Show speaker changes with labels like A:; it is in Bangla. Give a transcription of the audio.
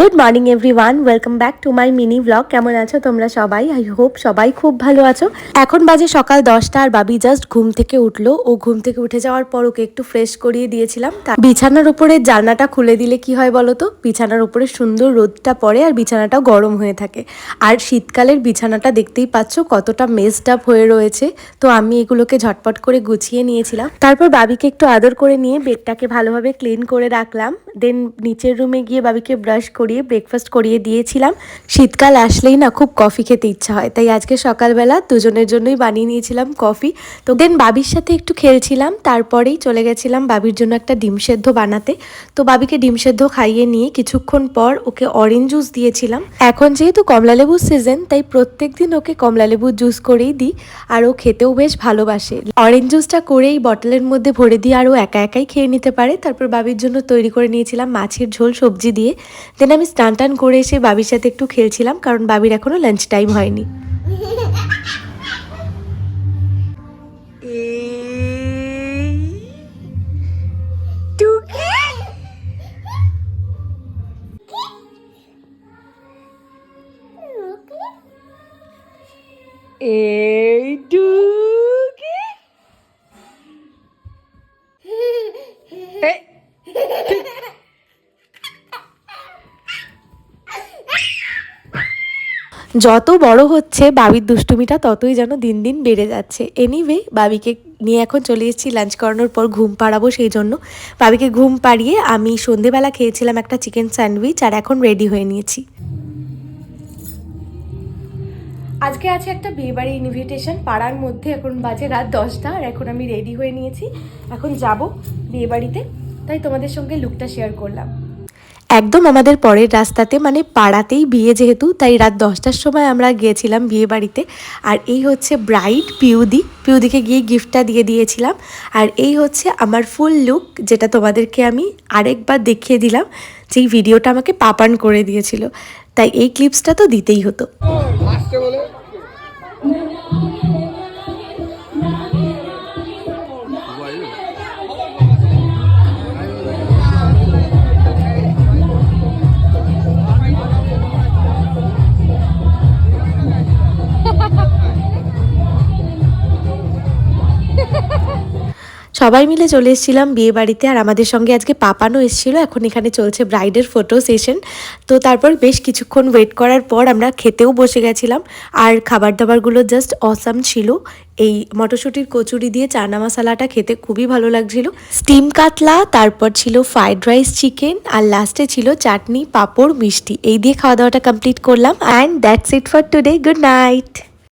A: Good morning everyone welcome back to my mini blog কেমন আছো তোমরা সবাই? আই হোপ সবাই খুব ভালো আছো। এখন বাজে সকাল দশটা আর বাবি জাস্ট ঘুম থেকে উঠল। ও ঘুম থেকে উঠে যাওয়ার পর ওকে একটু ফ্রেশ করিয়ে দিয়েছিলাম। বিছানার উপরে জানলাটা খুলে দিলে কি হয় বলো তো? বিছানার উপরে সুন্দর রোদটা পড়ে আর বিছানাটাও গরম হয়ে থাকে। আর শীতকালের বিছানাটা দেখতেই পাচ্ছ কতটা মেসড আপ হয়ে রয়েছে। তো আমি এগুলোকে ঝটপট করে গুছিয়ে নিয়েছিলাম। তারপর বাবিকে একটু আদর করে নিয়ে বেডটাকে ভালোভাবে ক্লিন করে রাখলাম। দেন নিচের রুমে গিয়ে বাবিকে ব্রাশ করিয়ে ব্রেকফাস্ট করিয়ে দিয়েছিলাম। শীতকাল আসলেই না খুব কফি খেতে ইচ্ছা হয়। তাই আজকে সকালবেলা দুজনের জন্যই বানিয়ে নিয়েছিলাম কফি তো দেন বাবির সাথে একটু খেলছিলাম, তারপরেই চলে গেছিলাম বাবির জন্য একটা ডিম সেদ্ধ বানাতে। তো বাবিকে ডিম সেদ্ধ খাইয়ে নিয়ে কিছুক্ষণ পর ওকে অরেঞ্জ জুস দিয়েছিলাম। এখন যেহেতু কমলা লেবুর সিজন তাই প্রত্যেক দিন ওকে কমলা লেবুর জুস করেই দিই আর ও খেতেও বেশ ভালোবাসে। অরেঞ্জ জুসটা করেই বটলের মধ্যে ভরে দিয়ে আর ও একা একাই খেয়ে নিতে পারে। তারপর বাবির জন্য তৈরি করে নিয়েছিলাম মাছের ঝোল সবজি দিয়ে। দেন আমি স্নান টান করে এসে বাবির সাথে একটু খেলছিলাম, কারণ বাবির এখনও লাঞ্চ টাইম হয়নি। এই যত বড় হচ্ছে বাবির দুষ্টুমিটা, ততই যেন দিন দিন বেড়ে যাচ্ছে। এনিওয়ে বাবিকে নিয়ে এখন চলে এসেছি লাঞ্চ করানোর পর ঘুম পাড়াবো সেই জন্য। বাবিকে ঘুম পাড়িয়ে আমি সন্ধেবেলা খেয়েছিলাম একটা চিকেন স্যান্ডউইচ আর এখন রেডি হয়ে নিয়েছি। আজকে আছে একটা বিয়েবাড়ি ইনভিটেশন পাড়ার মধ্যে এখন বাজে রাত দশটা আর এখন আমি রেডি হয়ে নিয়েছি। এখন যাব বিয়েবাড়িতে, তাই তোমাদের সঙ্গে লুকটা শেয়ার করলাম। একদম আমাদের পরের রাস্তাতে মানে পাড়াতেই বিয়ে যেহেতু, তাই রাত দশটার সময় আমরা গিয়েছিলাম বিয়ে বাড়িতে আর এই হচ্ছে ব্রাইট পিউদি। পিউদিকে গিয়ে গিফটটা দিয়ে দিয়েছিলাম। আর এই হচ্ছে আমার ফুল লুক, যেটা তোমাদেরকে আমি আরেকবার দেখিয়ে দিলাম। যেই ভিডিওটা আমাকে পাপান করে দিয়েছিল। তাই এই ক্লিপসটা তো দিতেই হতো। সবাই মিলে চলে এসেছিলাম বিয়ে বাড়িতে আর আমাদের সঙ্গে আজকে পাপানো এসেছিল। এখন এখানে চলছে ব্রাইডের ফটো সেশন তো তারপর বেশ কিছুক্ষণ ওয়েট করার পর আমরা খেতেও বসে গেছিলাম। আর খাবার দাবারগুলো জাস্ট অসাম ছিল। এই মটরশুঁটির কচুরি দিয়ে চানা মশালাটা খেতে খুবই ভালো লাগছিল। স্টিম কাতলা, তারপর ছিল ফ্রাইড রাইস চিকেন আর লাস্টে ছিল চাটনি, পাঁপড়, মিষ্টি। এই দিয়ে খাওয়া দাওয়াটা কমপ্লিট করলাম। And that's it for today good night